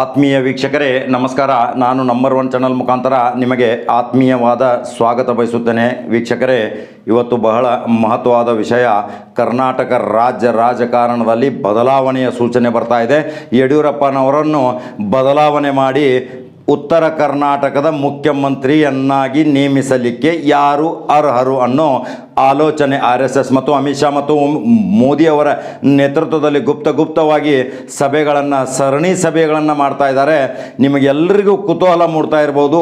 ಆತ್ಮೀಯ ವೀಕ್ಷಕರೇ, ನಮಸ್ಕಾರ. ನಾನು ನಂಬರ್ ಒನ್ ಚಾನಲ್ ಮುಖಾಂತರ ನಿಮಗೆ ಆತ್ಮೀಯವಾದ ಸ್ವಾಗತ ಬಯಸುತ್ತೇನೆ. ವೀಕ್ಷಕರೇ, ಇವತ್ತು ಬಹಳ ಮಹತ್ವವಾದ ವಿಷಯ, ಕರ್ನಾಟಕ ರಾಜ್ಯ ರಾಜಕಾರಣದಲ್ಲಿ ಬದಲಾವಣೆಯ ಸೂಚನೆ ಬರ್ತಾ ಇದೆ. ಯಡಿಯೂರಪ್ಪನವರನ್ನು ಬದಲಾವಣೆ ಮಾಡಿ ಉತ್ತರ ಕರ್ನಾಟಕದ ಮುಖ್ಯಮಂತ್ರಿಯನ್ನಾಗಿ ನೇಮಿಸಲಿಕ್ಕೆ ಯಾರು ಅರ್ಹರು ಅನ್ನೋ ಆಲೋಚನೆ ಆರ್ ಎಸ್ ಎಸ್ ಮತ್ತು ಅಮಿತ್ ಶಾ ಮತ್ತು ಮೋದಿಯವರ ನೇತೃತ್ವದಲ್ಲಿ ಗುಪ್ತ ಗುಪ್ತವಾಗಿ ಸಭೆಗಳನ್ನು, ಸರಣಿ ಸಭೆಗಳನ್ನು ಮಾಡ್ತಾ ಇದ್ದಾರೆ. ನಿಮಗೆಲ್ಲರಿಗೂ ಕುತೂಹಲ ಮೂಡ್ತಾ ಇರ್ಬೋದು.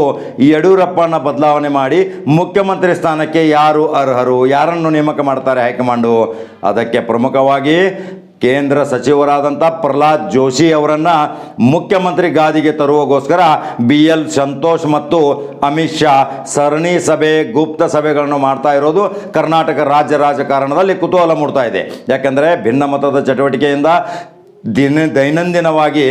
ಯಡಿಯೂರಪ್ಪನ ಬದಲಾವಣೆ ಮಾಡಿ ಮುಖ್ಯಮಂತ್ರಿ ಸ್ಥಾನಕ್ಕೆ ಯಾರು ಅರ್ಹರು? ಯಾರನ್ನು ನೇಮಕ ಮಾಡ್ತಾರೆ ಹೈಕಮಾಂಡು? ಅದಕ್ಕೆ ಪ್ರಮುಖವಾಗಿ ಕೇಂದ್ರ ಸಚಿವರಾದಂಥ ಪ್ರಹ್ಲಾದ್ ಜೋಶಿ ಅವರನ್ನು ಮುಖ್ಯಮಂತ್ರಿ ಗಾದಿಗೆ ತರುವಗೋಸ್ಕರ ಬಿ ಎಲ್ ಸಂತೋಷ್ ಮತ್ತು ಅಮಿತ್ ಶಾ ಸರಣಿ ಸಭೆ, ಗುಪ್ತ ಸಭೆಗಳನ್ನು ಮಾಡ್ತಾ ಇರೋದು ಕರ್ನಾಟಕ ರಾಜ್ಯ ರಾಜಕಾರಣದಲ್ಲಿ ಕುತೂಹಲ ಮೂಡ್ತಾ ಇದೆ. ಯಾಕೆಂದರೆ ಭಿನ್ನಮತದ ಚಟುವಟಿಕೆಯಿಂದ ದಿನ ದೈನಂದಿನವಾಗಿ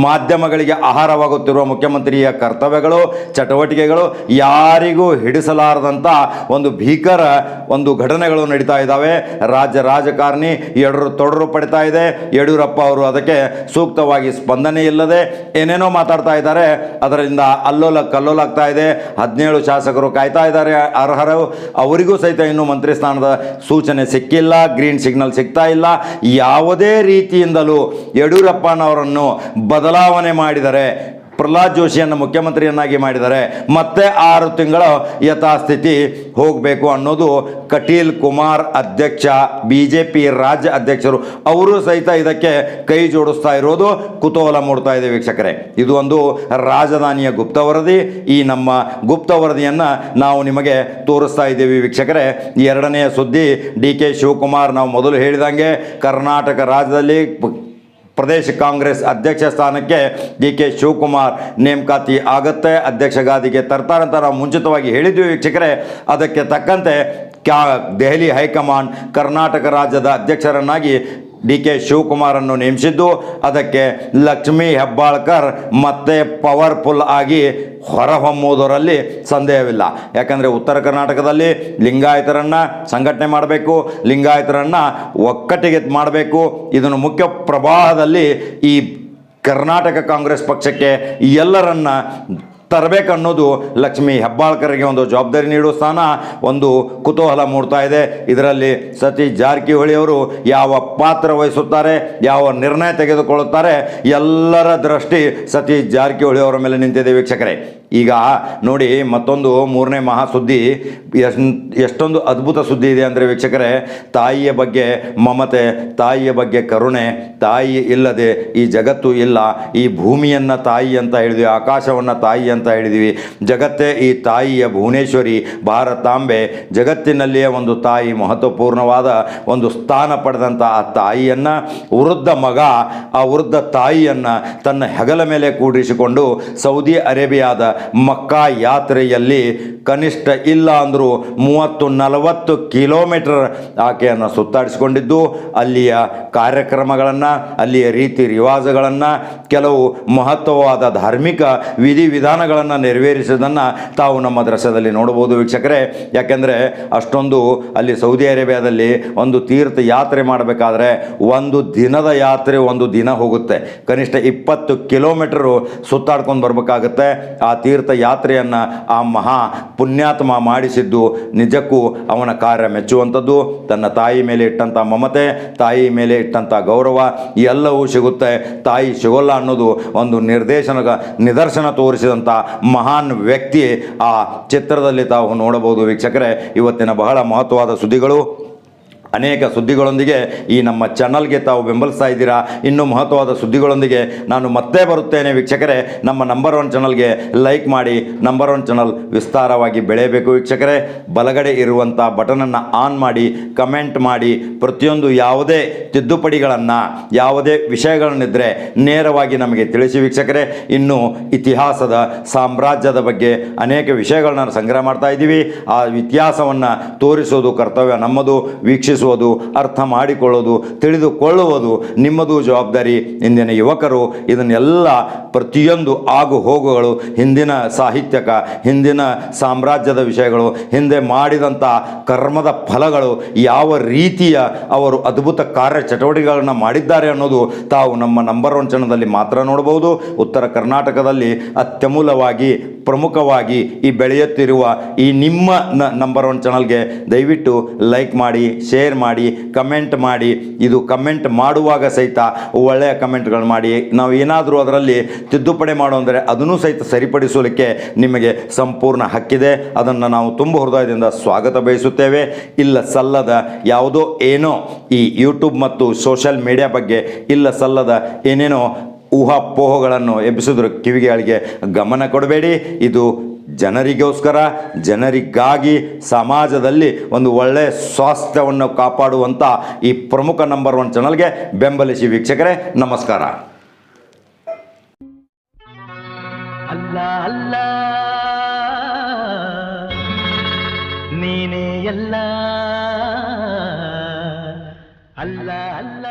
ಮಾಧ್ಯಮಗಳಿಗೆ ಆಹಾರವಾಗುತ್ತಿರುವ ಮುಖ್ಯಮಂತ್ರಿಯ ಕರ್ತವ್ಯಗಳು, ಚಟುವಟಿಕೆಗಳು ಯಾರಿಗೂ ಹಿಡಿಸಲಾರದಂಥ ಒಂದು ಭೀಕರ ಒಂದು ಘಟನೆಗಳು ನಡೀತಾ ಇದ್ದಾವೆ. ರಾಜ್ಯ ರಾಜಕಾರಣಿ ಎಡರು ತೊಡರು ಪಡಿತಾ ಇದೆ. ಯಡಿಯೂರಪ್ಪ ಅವರು ಅದಕ್ಕೆ ಸೂಕ್ತವಾಗಿ ಸ್ಪಂದನೆ ಇಲ್ಲದೆ ಏನೇನೋ ಮಾತಾಡ್ತಾ ಇದ್ದಾರೆ. ಅದರಿಂದ ಅಲ್ಲೋಲ ಕಲ್ಲೋಲಾಗ್ತಾ ಇದೆ. ಹದಿನೇಳು ಶಾಸಕರು ಕಾಯ್ತಾ ಇದ್ದಾರೆ ಅರ್ಹರು. ಅವರಿಗೂ ಸಹಿತ ಇನ್ನೂ ಮಂತ್ರಿ ಸ್ಥಾನದ ಸೂಚನೆ ಸಿಕ್ಕಿಲ್ಲ. ಗ್ರೀನ್ ಸಿಗ್ನಲ್ ಸಿಗ್ತಾ ಇಲ್ಲ. ಯಾವುದೇ ರೀತಿಯಿಂದಲೂ ಯಡಿಯೂರಪ್ಪನವರನ್ನು ಬದಲಾವಣೆ ಮಾಡಿದರೆ ಪ್ರಹ್ಲಾದ್ ಜೋಶಿಯನ್ನು ಮುಖ್ಯಮಂತ್ರಿಯನ್ನಾಗಿ ಮಾಡಿದ್ದಾರೆ. ಮತ್ತೆ ಆರು ತಿಂಗಳ ಯಥಾಸ್ಥಿತಿ ಹೋಗಬೇಕು ಅನ್ನೋದು ಕಟೀಲ್ ಕುಮಾರ್ ಅಧ್ಯಕ್ಷ ಬಿ ಜೆ ಪಿ ರಾಜ್ಯ ಅಧ್ಯಕ್ಷರು, ಅವರು ಸಹಿತ ಇದಕ್ಕೆ ಕೈ ಜೋಡಿಸ್ತಾ ಇರೋದು ಕುತೂಹಲ ಮೂಡ್ತಾ ಇದೆ ವೀಕ್ಷಕರೇ. ಇದು ಒಂದು ರಾಜಧಾನಿಯ ಗುಪ್ತ ವರದಿ. ಈ ನಮ್ಮ ಗುಪ್ತ ವರದಿಯನ್ನು ನಾವು ನಿಮಗೆ ತೋರಿಸ್ತಾ ಇದ್ದೀವಿ ವೀಕ್ಷಕರೇ. ಎರಡನೆಯ ಸುದ್ದಿ, ಡಿ ಕೆ ಶಿವಕುಮಾರ್ ನಾವು ಮೊದಲು ಹೇಳಿದಂಗೆ ಕರ್ನಾಟಕ ರಾಜ್ಯದಲ್ಲಿ ಪ್ರದೇಶ ಕಾಂಗ್ರೆಸ್ ಅಧ್ಯಕ್ಷ ಸ್ಥಾನಕ್ಕೆ ಡಿ ಕೆ ಶಿವಕುಮಾರ್ ನೇಮಕಾತಿ ಆಗುತ್ತೆ. ಅಧ್ಯಕ್ಷ ಗಾದಿಗೆ ತರ್ತಾರಂತ ನಾವು ಮುಂಚಿತವಾಗಿ ಹೇಳಿದ್ವಿ ವೀಕ್ಷಕರೇ. ಅದಕ್ಕೆ ತಕ್ಕಂತೆ ಕ್ಯಾ ದೆಹಲಿ ಹೈಕಮಾಂಡ್ ಕರ್ನಾಟಕ ರಾಜ್ಯದ ಅಧ್ಯಕ್ಷರನ್ನಾಗಿ ಡಿ ಕೆ ಶಿವಕುಮಾರನ್ನು ನೇಮಿಸಿದ್ದು. ಅದಕ್ಕೆ ಲಕ್ಷ್ಮೀ ಹೆಬ್ಬಾಳ್ಕರ್ ಮತ್ತೆ ಪವರ್ಫುಲ್ ಆಗಿ ಹೊರಹೊಮ್ಮುವುದರಲ್ಲಿ ಸಂದೇಹವಿಲ್ಲ. ಯಾಕಂದರೆ ಉತ್ತರ ಕರ್ನಾಟಕದಲ್ಲಿ ಲಿಂಗಾಯತರನ್ನು ಸಂಘಟನೆ ಮಾಡಬೇಕು, ಲಿಂಗಾಯತರನ್ನು ಒಕ್ಕಟ್ಟಿಗೆ ಮಾಡಬೇಕು. ಇದನ್ನು ಮುಖ್ಯ ಪ್ರವಾಹದಲ್ಲಿ ಈ ಕರ್ನಾಟಕ ಕಾಂಗ್ರೆಸ್ ಪಕ್ಷಕ್ಕೆ ಎಲ್ಲರನ್ನ ತರಬೇಕನ್ನೋದು ಲಕ್ಷ್ಮಿ ಹೆಬ್ಬಾಳ್ಕರಿಗೆ ಒಂದು ಜವಾಬ್ದಾರಿ ನೀಡುವ ಸ್ಥಾನ, ಒಂದು ಕುತೂಹಲ ಮೂಡ್ತಾ ಇದೆ. ಇದರಲ್ಲಿ ಸತೀಶ್ ಜಾರಕಿಹೊಳಿ ಅವರು ಯಾವ ಪಾತ್ರ ವಹಿಸುತ್ತಾರೆ, ಯಾವ ನಿರ್ಣಯ ತೆಗೆದುಕೊಳ್ಳುತ್ತಾರೆ, ಎಲ್ಲರ ದೃಷ್ಟಿ ಸತೀಶ್ ಜಾರಕಿಹೊಳಿ ಅವರ ಮೇಲೆ ನಿಂತಿದೆ ವೀಕ್ಷಕರೇ. ಈಗ ನೋಡಿ ಮತ್ತೊಂದು ಮೂರನೇ ಮಹಾಸುದ್ದಿ. ಎಷ್ಟೊಂದು ಅದ್ಭುತ ಸುದ್ದಿ ಇದೆ ಅಂದರೆ ವೀಕ್ಷಕರೇ, ತಾಯಿಯ ಬಗ್ಗೆ ಮಮತೆ, ತಾಯಿಯ ಬಗ್ಗೆ ಕರುಣೆ, ತಾಯಿ ಇಲ್ಲದೆ ಈ ಜಗತ್ತು ಇಲ್ಲ, ಈ ಭೂಮಿಯನ್ನು ತಾಯಿ ಅಂತ ಹೇಳಿದ್ವಿ, ಆಕಾಶವನ್ನು ತಾಯಿ ಅಂತ ಹೇಳಿದ್ವಿ. ಜಗತ್ತೇ ಈ ತಾಯಿಯ ಭುವನೇಶ್ವರಿ, ಭಾರತಾಂಬೆ, ಜಗತ್ತಿನಲ್ಲಿಯೇ ಒಂದು ತಾಯಿ, ಮಹತ್ವಪೂರ್ಣವಾದ ಒಂದು ಸ್ಥಾನ ಪಡೆದಂಥ ಆ ತಾಯಿಯನ್ನು, ವೃದ್ಧ ಮಗ, ಆ ವೃದ್ಧ ತಾಯಿಯನ್ನು ತನ್ನ ಹೆಗಲ ಮೇಲೆ ಕೂಡಿಸಿಕೊಂಡು ಸೌದಿ ಅರೇಬಿಯಾದ ಮಕ್ಕಾ ಯಾತ್ರೆಯಲ್ಲಿ ಕನಿಷ್ಠ ಇಲ್ಲ ಅಂದರೂ ಮೂವತ್ತು ನಲವತ್ತು ಕಿಲೋಮೀಟರ್ ಆಕೆಯನ್ನು ಸುತ್ತಾಡಿಸಿಕೊಂಡಿದ್ದು, ಅಲ್ಲಿಯ ಕಾರ್ಯಕ್ರಮಗಳನ್ನು, ಅಲ್ಲಿಯ ರೀತಿ ರಿವಾಜುಗಳನ್ನು, ಕೆಲವು ಮಹತ್ವವಾದ ಧಾರ್ಮಿಕ ವಿಧಿವಿಧಾನಗಳನ್ನು ನೆರವೇರಿಸಿದ್ದನ್ನು ತಾವು ನಮ್ಮ ದೃಶ್ಯದಲ್ಲಿ ನೋಡ್ಬೋದು ವೀಕ್ಷಕರೇ. ಯಾಕೆಂದರೆ ಅಷ್ಟೊಂದು ಅಲ್ಲಿ ಸೌದಿ ಅರೇಬಿಯಾದಲ್ಲಿ ಒಂದು ತೀರ್ಥ ಯಾತ್ರೆ ಮಾಡಬೇಕಾದ್ರೆ ಒಂದು ದಿನದ ಯಾತ್ರೆ ಒಂದು ದಿನ ಹೋಗುತ್ತೆ. ಕನಿಷ್ಠ ಇಪ್ಪತ್ತು ಕಿಲೋಮೀಟರು ಸುತ್ತಾಡ್ಕೊಂಡು ಬರಬೇಕಾಗುತ್ತೆ. ಆ ತೀರ್ಥ ಯಾತ್ರೆಯನ್ನು ಆ ಮಹಾ ಪುಣ್ಯಾತ್ಮ ಮಾಡಿಸಿದ್ದು ನಿಜಕ್ಕೂ ಅವನ ಕಾರ್ಯ ಮೆಚ್ಚುವಂಥದ್ದು. ತನ್ನ ತಾಯಿ ಮೇಲೆ ಇಟ್ಟಂಥ ಮಮತೆ, ತಾಯಿ ಮೇಲೆ ಇಟ್ಟಂಥ ಗೌರವ ಎಲ್ಲವೂ ಸಿಗುತ್ತೆ. ತಾಯಿ ಸಿಗೋಲ್ಲ ಅನ್ನೋದು ಒಂದು ನಿರ್ದೇಶನ, ನಿದರ್ಶನ ತೋರಿಸಿದಂಥ ಮಹಾನ್ ವ್ಯಕ್ತಿ ಆ ಚಿತ್ರದಲ್ಲಿ ತಾವು ನೋಡಬಹುದು. ವೀಕ್ಷಕರೇ, ಇವತ್ತಿನ ಬಹಳ ಮಹತ್ವವಾದ ಸುದ್ದಿಗಳು. ಅನೇಕ ಸುದ್ದಿಗಳೊಂದಿಗೆ ಈ ನಮ್ಮ ಚಾನಲ್ಗೆ ತಾವು ಬೆಂಬಲಿಸ್ತಾ ಇದ್ದೀರಾ? ಇನ್ನೂ ಮಹತ್ವವಾದ ಸುದ್ದಿಗಳೊಂದಿಗೆ ನಾನು ಮತ್ತೆ ಬರುತ್ತೇನೆ ವೀಕ್ಷಕರೇ. ನಮ್ಮ ನಂಬರ್ ಒನ್ ಚಾನಲ್ಗೆ ಲೈಕ್ ಮಾಡಿ ನಂಬರ್ ಒನ್ ಚಾನಲ್ ವಿಸ್ತಾರವಾಗಿ ಬೆಳೆಯಬೇಕು ವೀಕ್ಷಕರೇ. ಬಲಗಡೆ ಇರುವಂಥ ಬಟನನ್ನು ಆನ್ ಮಾಡಿ ಕಮೆಂಟ್ ಮಾಡಿ, ಪ್ರತಿಯೊಂದು ಯಾವುದೇ ತಿದ್ದುಪಡಿಗಳನ್ನು, ಯಾವುದೇ ವಿಷಯಗಳನ್ನಿದ್ದರೆ ನೇರವಾಗಿ ನಮಗೆ ತಿಳಿಸಿ ವೀಕ್ಷಕರೇ. ಇನ್ನು ಇತಿಹಾಸದ, ಸಾಮ್ರಾಜ್ಯದ ಬಗ್ಗೆ ಅನೇಕ ವಿಷಯಗಳನ್ನ ಸಂಗ್ರಹ ಮಾಡ್ತಾ ಇದ್ದೀವಿ. ಆ ಇತಿಹಾಸವನ್ನು ತೋರಿಸೋದು ಕರ್ತವ್ಯ ನಮ್ಮದು. ವೀಕ್ಷಿಸುವ ಗುರುತಿಸುವುದು ಅರ್ಥ ಮಾಡಿಕೊಳ್ಳೋದು ತಿಳಿದುಕೊಳ್ಳುವುದು ನಿಮ್ಮದು ಜವಾಬ್ದಾರಿ. ಇಂದಿನ ಯುವಕರು ಇದನ್ನೆಲ್ಲ ಪ್ರತಿಯೊಂದು ಆಗು ಹೋಗುಗಳು ಹಿಂದಿನ ಸಾಹಿತ್ಯಕ, ಹಿಂದಿನ ಸಾಮ್ರಾಜ್ಯದ ವಿಷಯಗಳು, ಹಿಂದೆ ಮಾಡಿದಂಥ ಕರ್ಮದ ಫಲಗಳು ಯಾವ ರೀತಿಯ ಅವರು ಅದ್ಭುತ ಕಾರ್ಯ ಚಟುವಟಿಕೆಗಳನ್ನು ಮಾಡಿದ್ದಾರೆ ಅನ್ನೋದು ತಾವು ನಮ್ಮ ನಂಬರ್ ಒನ್ ಚಾನಲ್ದಲ್ಲಿ ಮಾತ್ರ ನೋಡಬಹುದು. ಉತ್ತರ ಕರ್ನಾಟಕದಲ್ಲಿ ಅತ್ಯಮೂಲವಾಗಿ ಪ್ರಮುಖವಾಗಿ ಈ ಬೆಳೆಯುತ್ತಿರುವ ಈ ನಿಮ್ಮ ನಂಬರ್ ಒನ್ ಚಾನಲ್ಗೆ ದಯವಿಟ್ಟು ಲೈಕ್ ಮಾಡಿ ಶೇರ್ ಮಾಡಿ ಕಮೆಂಟ್ ಮಾಡಿ. ಇದು ಕಮೆಂಟ್ ಮಾಡುವಾಗ ಸಹಿತ ಒಳ್ಳೆಯ ಕಮೆಂಟ್ಗಳು ಮಾಡಿ. ನಾವು ಏನಾದರೂ ಅದರಲ್ಲಿ ತಿದ್ದುಪಡಿ ಮಾಡು ಅಂದರೆ ಅದನ್ನು ಸಹಿತ ಸರಿಪಡಿಸಲಿಕ್ಕೆ ನಿಮಗೆ ಸಂಪೂರ್ಣ ಹಕ್ಕಿದೆ. ಅದನ್ನು ನಾವು ತುಂಬ ಹೃದಯದಿಂದ ಸ್ವಾಗತ ಬಯಸುತ್ತೇವೆ. ಇಲ್ಲ ಸಲ್ಲದ ಯಾವುದೋ ಏನೋ ಈ ಯೂಟ್ಯೂಬ್ ಮತ್ತು ಸೋಷಲ್ ಮೀಡಿಯಾ ಬಗ್ಗೆ, ಇಲ್ಲ ಸಲ್ಲದ ಏನೇನೋ ಊಹಾಪೋಹಗಳನ್ನು ಎಬ್ಬಿಸೋದ್ರ ಕಿವಿಗಳಿಗೆ ಗಮನ ಕೊಡಬೇಡಿ. ಇದು ಜನರಿಗೋಸ್ಕರ, ಜನರಿಗಾಗಿ ಸಮಾಜದಲ್ಲಿ ಒಂದು ಒಳ್ಳೆಯ ಸ್ವಾಸ್ಥ್ಯವನ್ನು ಕಾಪಾಡುವಂಥ ಈ ಪ್ರಮುಖ ನಂಬರ್ ಒನ್ ಚಾನಲ್ಗೆ ಬೆಂಬಲಿಸಿ ವೀಕ್ಷಕರೇ, ನಮಸ್ಕಾರ. ಅಲ್ಲ ಅಲ್ಲ. ನೀನೇ ಎಲ್ಲ. ಅಲ್ಲ ಅಲ್ಲ.